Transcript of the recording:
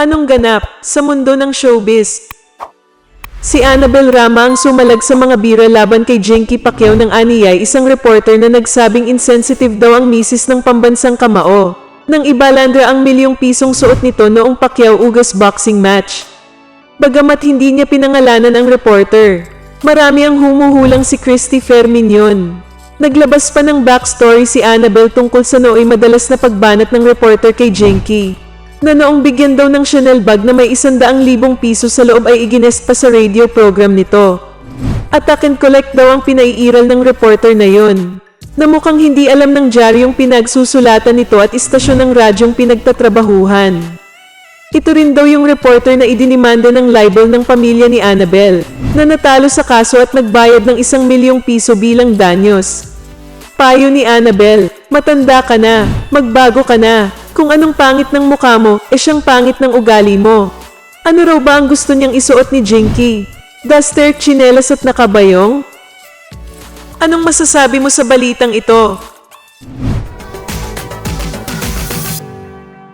Anong ganap sa mundo ng showbiz? Si Annabel Rama ang sumalag sa mga bira laban kay Jinky Pacquiao ng Aniyay, isang reporter na nagsabing insensitive daw ang misis ng pambansang kamao. Nang ibalandra ang milyong pisong suot nito noong Pacquiao Ugas boxing match. Bagamat hindi niya pinangalanan ang reporter, marami ang humuhulang si Christy Ferminion. Naglabas pa ng backstory si Annabel tungkol sa nooy madalas na pagbanat ng reporter kay Jinky. Na noong bigyan daw ng Chanel bag na may isandaang libong piso sa loob ay iginest pa sa radio program nito. Attack and collect daw ang pinaiiral ng reporter na yon. Na mukhang hindi alam ng diaryong pinagsusulatan nito at istasyon ng radyong pinagtatrabahuhan. Ito rin daw yung reporter na idinimanda ng libel ng pamilya ni Annabel, na natalo sa kaso at nagbayad ng isang milyong piso bilang danyos. Payo ni Annabel, matanda ka na, magbago ka na, kung anong pangit ng mukha mo, e siyang pangit ng ugali mo. Ano raw ba ang gusto niyang isuot ni Jinky? Duster, chinelas at nakabayong? Anong masasabi mo sa balitang ito?